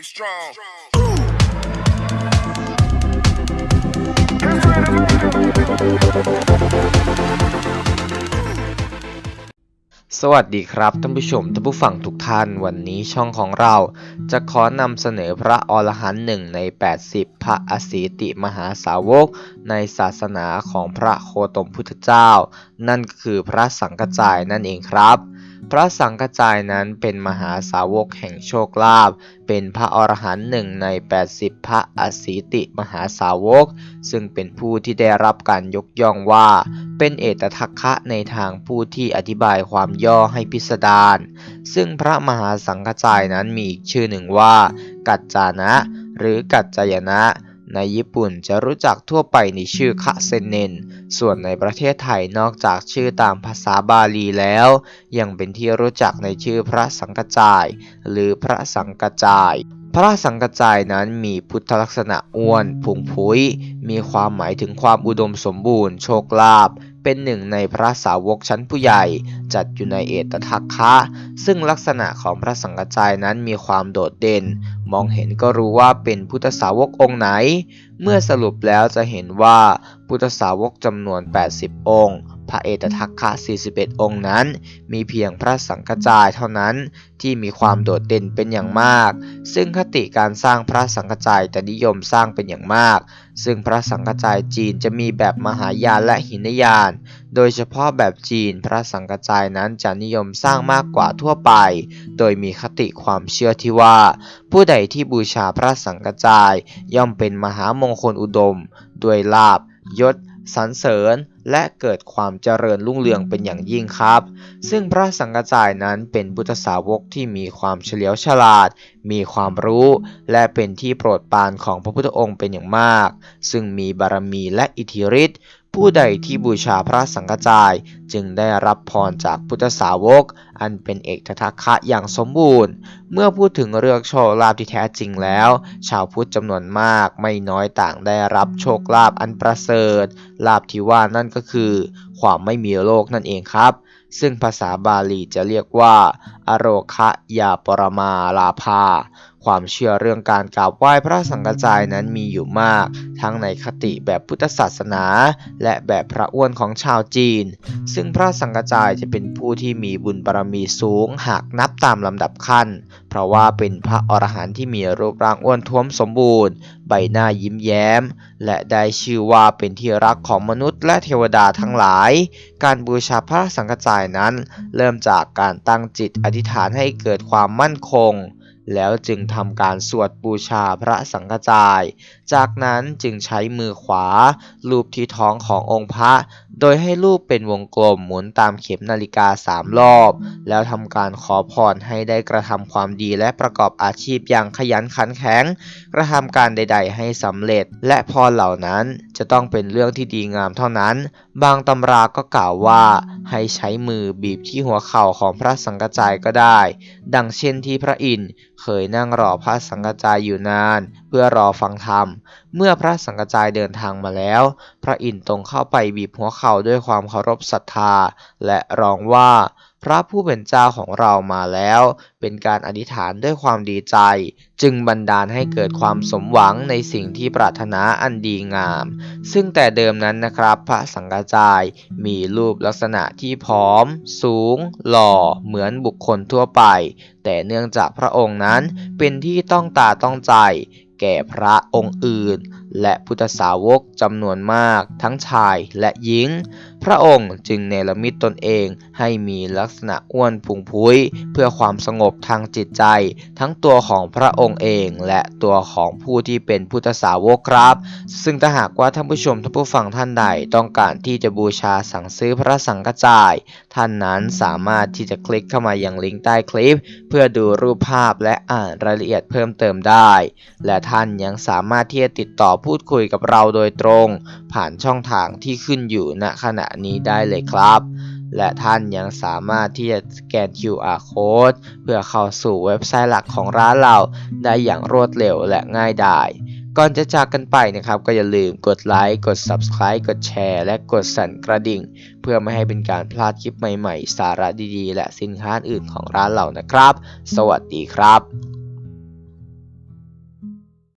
Be strong. สวัสดีครับท่านผู้ชมท่านผู้ฟังทุกท่านวันนี้ช่องของเรา จะขอนำเสนอพระอรหันต์หนึ่งใน 80 พระอสีติมหาสาวก ในศาสนาของพระโคตมพุทธเจ้า นั่นก็คือพระสังกจายนั่นเองครับ พระสังกจายนั้นเป็นมหาสาวกแห่งโชคลาภ เป็นพระอรหันต์หนึ่งใน 80 พระอสีติมหาสาวก ซึ่งเป็นผู้ที่ได้รับการยกย่องว่า เป็นเอตทัคคะในทางผู้ที่อธิบายความย่อให้พิสดารซึ่งพระมหาสังฆจายนั้นมีอีกชื่อหนึ่งว่า กัจจานะ หรือกัจจายนะ ในญี่ปุ่นจะรู้จักทั่วไปในชื่อคะเซนเนน ส่วนในประเทศไทยนอกจากชื่อตามภาษาบาลีแล้ว ยังเป็นที่รู้จักในชื่อพระสังกจาย หรือพระสังกจาย พระสังกจายนั้นมีพุทธลักษณะอ้วนพุงพุ้ยมีความหมายถึงความอุดมสมบูรณ์ โชคลาภ เป็นหนึ่งในพระสาวกชั้นผู้ใหญ่จัดอยู่ในเอตทัคคะ ซึ่งลักษณะของพระสังฆจายนั้นมีความโดดเด่น มองเห็นก็รู้ว่าเป็นพุทธสาวกองค์ไหน เมื่อสรุปแล้วจะเห็นว่าพุทธสาวกจำนวน 80 องค์ พระเอตทัคคะ 41 องค์นั้น มีเพียงพระสังฆจายเท่านั้นที่มีความโดดเด่นเป็นอย่างมาก ซึ่งคติการสร้างพระสังฆจายจะนิยมสร้างเป็นอย่างมาก ซึ่งพระสังฆจายจีนจะมีแบบมหายานและหินยาน โดยเฉพาะแบบจีนพระสังฆจายนั้นจะนิยมสร้างมากกว่าทั่วไป โดยมีคติความเชื่อที่ว่า ผู้ใดที่บูชาพระสังฆจายย่อมเป็นมหามงคลอุดม ด้วยลาบยศสรรเสริญ และเกิดความเจริญรุ่งเรืองเป็นอย่างยิ่งครับ ซึ่งพระสังฆจายนั้นเป็นพุทธสาวกที่มีความเฉลียวฉลาด มีความรู้ และเป็นที่โปรดปรานของพระพุทธองค์เป็นอย่างมาก ซึ่งมีบารมีและอิทธิฤทธิ์ ผู้ใดที่บูชาพระสังฆจายจึงได้รับพรจากพุทธสาวก อันเป็นเอกทัคคะอย่างสมบูรณ์ เมื่อพูดถึงเรื่องโชคลาภที่แท้จริงแล้ว ชาวพุทธจำนวนมากไม่น้อยต่างได้รับโชคลาภอันประเสริฐลาภที่ว่านั่นก็คือ ความไม่มีโรคนั่นเองครับ ซึ่งภาษาบาลีจะเรียกว่า อโรคะยาปรมาลาภา ความเชื่อเรื่องการกราบไหว้พระสังฆจายนั้นมีอยู่มาก ทั้งในคติแบบพุทธศาสนา และแบบพระอ้วนของชาวจีน ซึ่งพระสังฆจายจะเป็นผู้ที่มีบุญบารมีสูงหากนับตามลำดับขั้น เพราะว่าเป็นพระอรหันต์ที่มีรูปร่างอ้วนท้วมสมบูรณ์ ใบหน้ายิ้มแย้ม และได้ชื่อว่าเป็นที่รักของมนุษย์และเทวดาทั้งหลาย การบูชาพระสังฆจายนั้น เริ่มจากการตั้งจิตอธิษฐานให้เกิดความมั่นคง แล้วจึงทำการสวดบูชาพระสังฆจาย จากนั้นจึงใช้มือขวาลูบที่ท้องขององค์พระ โดยให้ลูบเป็นวงกลมหมุนตามเข็มนาฬิกาสามรอบ แล้วทำการขอพรให้ได้กระทำความดีและประกอบอาชีพอย่างขยันขันแข็ง กระทำการใด ๆ ให้สำเร็จ และพรเหล่านั้นจะต้องเป็นเรื่องที่ดีงามเท่านั้น บางตำราก็กล่าวว่า ให้ใช้มือบีบที่หัวเข่าของพระสังฆจายก็ได้ ดังเช่นที่พระอินทร์เคยนั่งรอพระสังฆจายอยู่นาน เพื่อรอฟังธรรม เมื่อพระสังฆจายเดินทางมาแล้ว พระอินทร์ตรงเข้าไปบีบหัวเข่าด้วยความเคารพศรัทธา และร้องว่า พระผู้เป็นเจ้าของเรามาแล้ว เป็นการอธิษฐานด้วยความดีใจ จึงบันดาลให้เกิดความสมหวังในสิ่งที่ปรารถนาอันดีงาม ซึ่งแต่เดิมนั้นนะครับ พระสังฆจายมีรูปลักษณะที่ผอม สูง หล่อ เหมือนบุคคลทั่วไป แต่เนื่องจากพระองค์นั้นเป็นที่ต้องตาต้องใจ แก่พระองค์อื่น และพุทธสาวกจำนวนมากทั้งชายและหญิง พระองค์จึงเนรมิตตนเองให้มีลักษณะอ้วนพุงพุ้ย เพื่อความสงบทางจิตใจ ทั้งตัวของพระองค์เองและตัวของผู้ที่เป็นพุทธสาวกครับ ซึ่งถ้าหากว่าท่านผู้ชมท่านผู้ฟังท่านใดต้องการที่จะบูชาสั่งซื้อพระสังฆจาย ท่านนั้นสามารถที่จะคลิกเข้ามายังลิงก์ใต้คลิป เพื่อดูรูปภาพและอ่านรายละเอียดเพิ่มเติมได้ และท่านยังสามารถที่จะติดต่อพูดคุยกับเราโดยตรง ผ่านช่องทางที่ขึ้นอยู่ณขณะนี้ได้เลยครับ และท่านยังสามารถที่จะสแกน QR code เพื่อเข้าสู่เว็บไซต์หลักของร้านเรา ได้อย่างรวดเร็วและง่ายดายก่อนจะจากกันไปนะครับ ก็อย่าลืมกดไลค์กด Subscribe กดแชร์ และกดสั่นกระดิ่ง เพื่อไม่ให้เป็นการพลาดคลิปใหม่ๆ สาระดีๆ และสินค้าอื่นของร้านเรานะครับ สวัสดีครับ